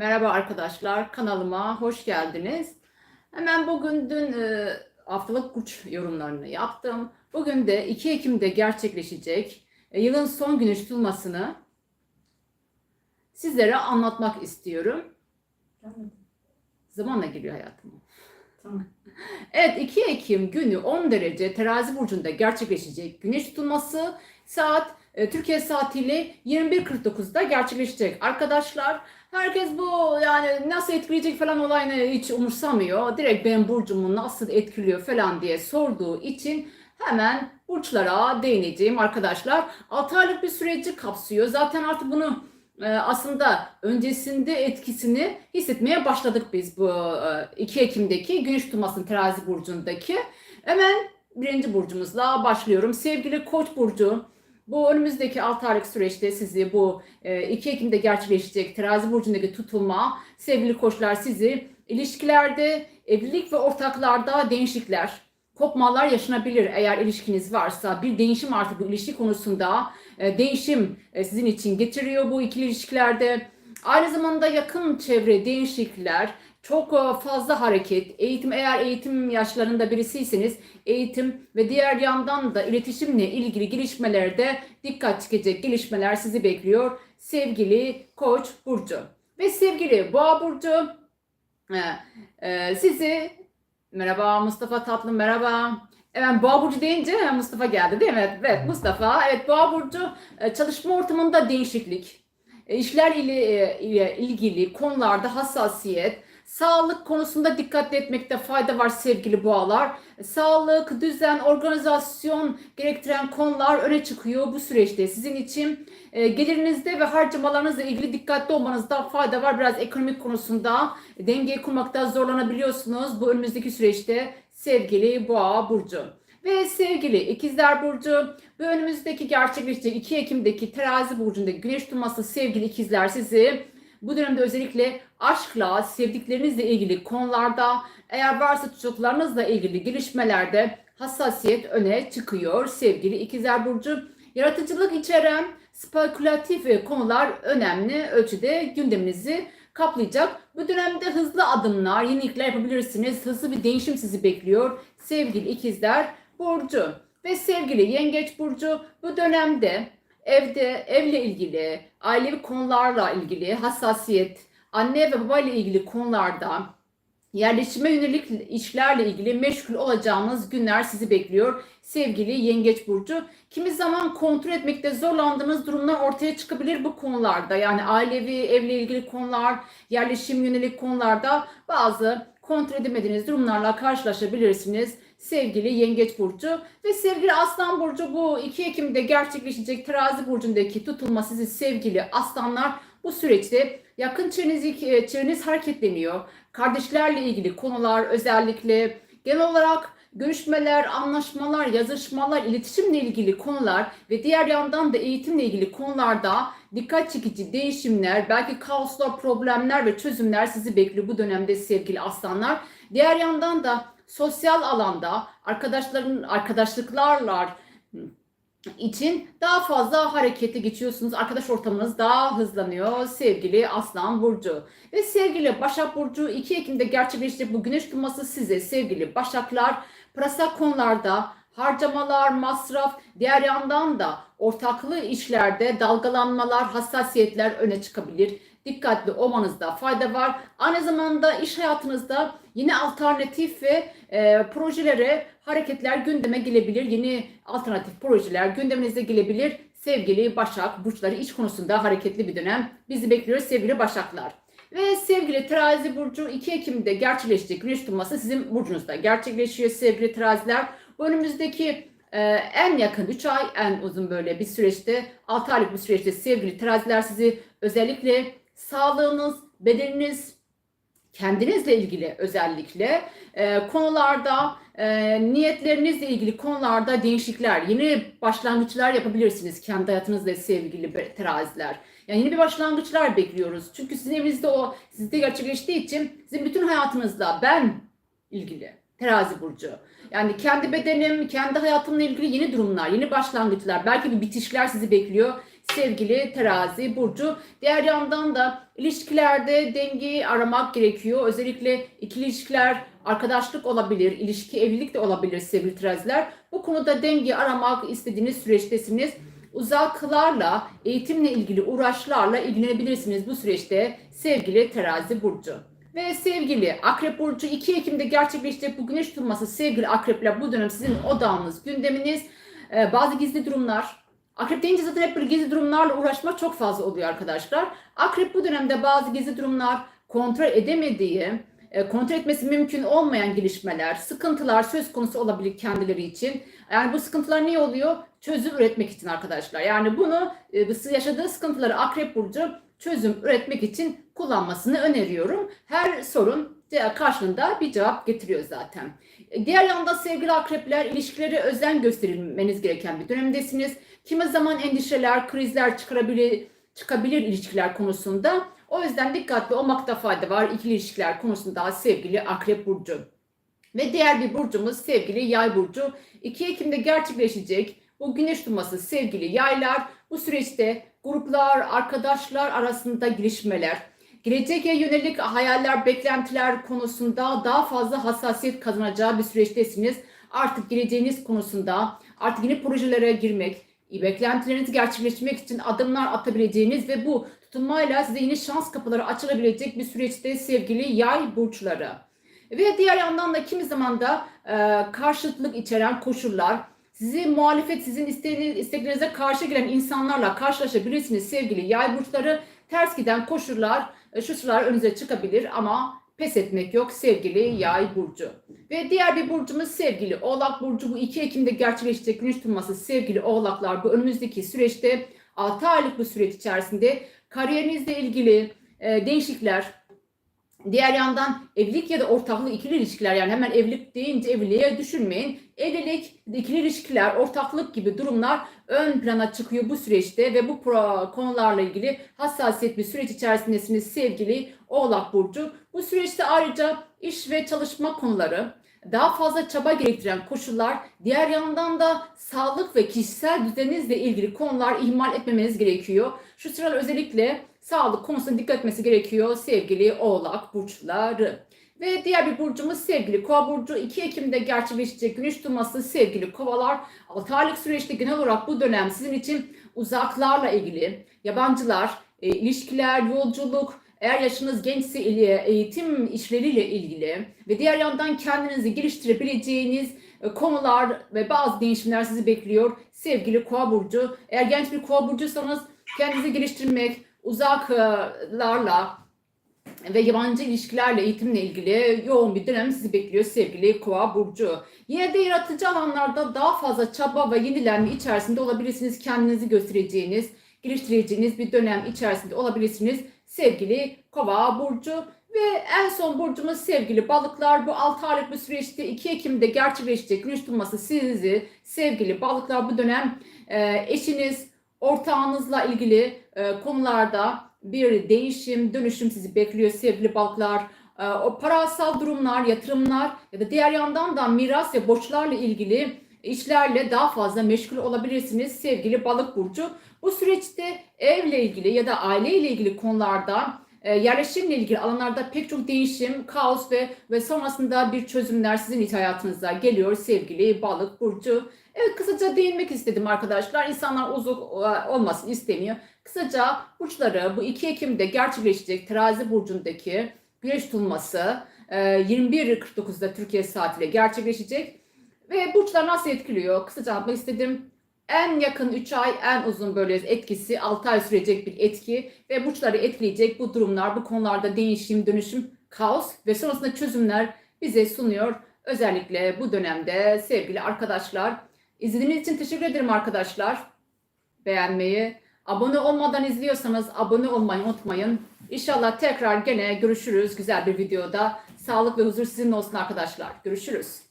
Merhaba arkadaşlar, kanalıma hoş geldiniz. Hemen bugün dün e, haftalık burç yorumlarını yaptım. Bugün de 2 Ekim'de gerçekleşecek e, yılın son güneş tutulmasını sizlere anlatmak istiyorum. Tamam. Zamanla geliyor hayatıma. Tamam. Evet 2 Ekim günü 10 derece terazi burcunda gerçekleşecek güneş tutulması saat e, Türkiye saatiyle 21.49'da gerçekleşecek. Arkadaşlar herkes bu yani nasıl etkileyecek falan olayını hiç umursamıyor. Direkt benim burcumu nasıl etkiliyor falan diye sorduğu için hemen burçlara değineceğim arkadaşlar. 6 aylık bir süreci kapsıyor. Zaten artık bunu e, aslında öncesinde etkisini hissetmeye başladık biz bu e, 2 Ekim'deki güneş tutulmasının terazi burcundaki. Hemen birinci burcumuzla başlıyorum. Sevgili Koç burcu bu önümüzdeki 6 aylık süreçte sizi bu e, 2 Ekim'de gerçekleşecek terazi burcundaki tutulma sevgili koçlar sizi ilişkilerde, evlilik ve ortaklarda değişiklikler, kopmalar yaşanabilir eğer ilişkiniz varsa. Bir değişim artık bu ilişki konusunda e, değişim e, sizin için getiriyor bu ikili ilişkilerde. Aynı zamanda yakın çevre değişiklikler, çok e, fazla hareket, eğitim eğer eğitim yaşlarında birisiyseniz eğitim ve diğer yandan da iletişimle ilgili gelişmelerde dikkat çekecek gelişmeler sizi bekliyor sevgili Koç burcu. Ve sevgili Boğa burcu e, e, sizi merhaba Mustafa tatlım merhaba. Evet Boğa burcu deyince Mustafa geldi değil mi? Evet, evet Mustafa. Evet Boğa burcu çalışma ortamında değişiklik, işler ile, ile ilgili konularda hassasiyet, Sağlık konusunda dikkatli etmekte fayda var sevgili boğalar. Sağlık, düzen, organizasyon gerektiren konular öne çıkıyor bu süreçte. Sizin için e, gelirinizde ve harcamalarınızla ilgili dikkatli olmanızda fayda var. Biraz ekonomik konusunda dengeyi kurmakta zorlanabiliyorsunuz bu önümüzdeki süreçte sevgili boğa burcu. Ve sevgili ikizler burcu bu önümüzdeki gerçekleşecek 2 Ekim'deki terazi burcundaki güneş tutulması sevgili ikizler sizi bu dönemde özellikle aşkla, sevdiklerinizle ilgili konularda, eğer varsa çocuklarınızla ilgili gelişmelerde hassasiyet öne çıkıyor sevgili ikizler burcu. Yaratıcılık içeren spekülatif konular önemli ölçüde gündeminizi kaplayacak. Bu dönemde hızlı adımlar, yenilikler yapabilirsiniz. Hızlı bir değişim sizi bekliyor sevgili ikizler burcu. Ve sevgili yengeç burcu bu dönemde evde evle ilgili, ailevi konularla ilgili hassasiyet, anne ve baba ile ilgili konularda yerleşime yönelik işlerle ilgili meşgul olacağınız günler sizi bekliyor sevgili Yengeç Burcu. Kimi zaman kontrol etmekte zorlandığınız durumlar ortaya çıkabilir bu konularda. Yani ailevi, evle ilgili konular, yerleşim yönelik konularda bazı kontrol edemediğiniz durumlarla karşılaşabilirsiniz sevgili Yengeç Burcu ve sevgili Aslan Burcu bu 2 Ekim'de gerçekleşecek Terazi Burcu'ndaki tutulma sizi sevgili aslanlar bu süreçte yakın çevreniz, çevreniz hareketleniyor. Kardeşlerle ilgili konular özellikle genel olarak görüşmeler, anlaşmalar, yazışmalar, iletişimle ilgili konular ve diğer yandan da eğitimle ilgili konularda dikkat çekici değişimler, belki kaoslar, problemler ve çözümler sizi bekliyor bu dönemde sevgili aslanlar. Diğer yandan da sosyal alanda arkadaşların arkadaşlıklarla için daha fazla harekete geçiyorsunuz. Arkadaş ortamınız daha hızlanıyor sevgili Aslan Burcu. Ve sevgili Başak Burcu 2 Ekim'de gerçekleşecek bu güneş tutulması size sevgili Başaklar parasal konularda harcamalar, masraf, diğer yandan da ortaklı işlerde dalgalanmalar, hassasiyetler öne çıkabilir. Dikkatli olmanızda fayda var. Aynı zamanda iş hayatınızda yine alternatif ve e, projelere hareketler gündeme gelebilir. Yeni alternatif projeler gündeminize gelebilir. Sevgili Başak, burçları iş konusunda hareketli bir dönem bizi bekliyor sevgili Başaklar. Ve sevgili Terazi Burcu 2 Ekim'de gerçekleşecek güneş tutulması sizin burcunuzda gerçekleşiyor sevgili Teraziler. Bu önümüzdeki e, en yakın 3 ay, en uzun böyle bir süreçte, 6 aylık bir süreçte sevgili Teraziler sizi özellikle sağlığınız, bedeniniz, kendinizle ilgili özellikle e, konularda e, niyetlerinizle ilgili konularda değişiklikler, yeni başlangıçlar yapabilirsiniz kendi hayatınızla sevgili teraziler. Yani yeni bir başlangıçlar bekliyoruz. Çünkü sizin evinizde o sizde gerçekleştiği için sizin bütün hayatınızla ben ilgili terazi burcu. Yani kendi bedenim, kendi hayatımla ilgili yeni durumlar, yeni başlangıçlar, belki bir bitişler sizi bekliyor sevgili terazi burcu. Diğer yandan da ilişkilerde dengeyi aramak gerekiyor. Özellikle ikili ilişkiler arkadaşlık olabilir, ilişki evlilik de olabilir sevgili teraziler. Bu konuda dengeyi aramak istediğiniz süreçtesiniz. Uzaklarla, eğitimle ilgili uğraşlarla ilgilenebilirsiniz bu süreçte sevgili terazi burcu. Ve sevgili Akrep Burcu 2 Ekim'de gerçekleşecek bu güneş tutulması sevgili Akrepler bu dönem sizin odağınız, gündeminiz, e, bazı gizli durumlar. Akrep deyince zaten hep böyle gizli durumlarla uğraşmak çok fazla oluyor arkadaşlar. Akrep bu dönemde bazı gizli durumlar kontrol edemediği, e, kontrol etmesi mümkün olmayan gelişmeler, sıkıntılar söz konusu olabilir kendileri için. Yani bu sıkıntılar ne oluyor? Çözüm üretmek için arkadaşlar. Yani bunu e, yaşadığı sıkıntıları Akrep Burcu çözüm üretmek için kullanmasını öneriyorum. Her sorun ce- karşılığında bir cevap getiriyor zaten. Diğer yanda sevgili akrepler ilişkilere özen gösterilmeniz gereken bir dönemdesiniz. Kimi zaman endişeler, krizler çıkarabilir, çıkabilir ilişkiler konusunda. O yüzden dikkatli olmakta fayda var ikili ilişkiler konusunda sevgili akrep burcu. Ve diğer bir burcumuz sevgili yay burcu. 2 Ekim'de gerçekleşecek bu güneş tutulması sevgili yaylar. Bu süreçte gruplar, arkadaşlar arasında gelişmeler, geleceğe yönelik hayaller, beklentiler konusunda daha fazla hassasiyet kazanacağı bir süreçtesiniz. Artık geleceğiniz konusunda artık yeni projelere girmek, beklentilerinizi gerçekleştirmek için adımlar atabileceğiniz ve bu tutulmayla size yeni şans kapıları açılabilecek bir süreçte sevgili yay burçları. Ve diğer yandan da kimi zaman da e, karşıtlık içeren koşullar, sizi muhalefet, sizin isteklerinize karşı gelen insanlarla karşılaşabilirsiniz sevgili yay burçları. Ters giden koşullar, şu sıralar önünüze çıkabilir ama pes etmek yok sevgili yay burcu. Ve diğer bir burcumuz sevgili oğlak burcu. Bu 2 Ekim'de gerçekleşecek güneş tutulması sevgili oğlaklar. Bu önümüzdeki süreçte 6 aylık bir süreç içerisinde kariyerinizle ilgili e, değişiklikler, Diğer yandan evlilik ya da ortaklık ikili ilişkiler yani hemen evlilik deyince evliliğe düşünmeyin. Evlilik, ikili ilişkiler, ortaklık gibi durumlar ön plana çıkıyor bu süreçte ve bu konularla ilgili hassasiyet bir süreç içerisindesiniz sevgili Oğlak Burcu. Bu süreçte ayrıca iş ve çalışma konuları, daha fazla çaba gerektiren koşullar, diğer yandan da sağlık ve kişisel düzeninizle ilgili konular ihmal etmemeniz gerekiyor. Şu sıralar özellikle sağlık konusuna dikkat etmesi gerekiyor sevgili oğlak burçları. Ve diğer bir burcumuz sevgili kova burcu 2 Ekim'de gerçekleşecek güneş tutulması sevgili kovalar 6 aylık süreçte genel olarak bu dönem sizin için uzaklarla ilgili yabancılar, e, ilişkiler, yolculuk, eğer yaşınız gençse eğitim işleriyle ilgili ve diğer yandan kendinizi geliştirebileceğiniz e, konular ve bazı değişimler sizi bekliyor sevgili kova burcu. Eğer genç bir kova burcuysanız kendinizi geliştirmek, uzaklarla ve yabancı ilişkilerle eğitimle ilgili yoğun bir dönem sizi bekliyor sevgili Kova burcu. Yine de yaratıcı alanlarda daha fazla çaba ve yenilenme içerisinde olabilirsiniz. Kendinizi göstereceğiniz, geliştireceğiniz bir dönem içerisinde olabilirsiniz sevgili Kova burcu. Ve en son burcumuz sevgili balıklar. Bu 6 aylık bir süreçte 2 Ekim'de gerçekleşecek güneş tutulması sizi sevgili balıklar bu dönem e, eşiniz, ortağınızla ilgili e, konularda bir değişim, dönüşüm sizi bekliyor sevgili balıklar. E, o parasal durumlar, yatırımlar ya da diğer yandan da miras ve borçlarla ilgili işlerle daha fazla meşgul olabilirsiniz sevgili balık burcu. Bu süreçte evle ilgili ya da aileyle ilgili konularda e, yerleşimle ilgili alanlarda pek çok değişim, kaos ve ve sonrasında bir çözümler sizin iç hayatınıza geliyor sevgili balık burcu. Evet kısaca değinmek istedim arkadaşlar. İnsanlar uzun e, olmasını istemiyor. Kısaca burçları bu 2 Ekim'de gerçekleşecek terazi burcundaki güneş tutulması e, 21.49'da Türkiye saatiyle gerçekleşecek. Ve burçlar nasıl etkiliyor? Kısaca anlatmak istedim. En yakın 3 ay, en uzun böyle etkisi 6 ay sürecek bir etki ve burçları etkileyecek bu durumlar, bu konularda değişim, dönüşüm, kaos ve sonrasında çözümler bize sunuyor. Özellikle bu dönemde sevgili arkadaşlar. İzlediğiniz için teşekkür ederim arkadaşlar. Beğenmeyi, abone olmadan izliyorsanız abone olmayı unutmayın. İnşallah tekrar gene görüşürüz güzel bir videoda. Sağlık ve huzur sizin olsun arkadaşlar. Görüşürüz.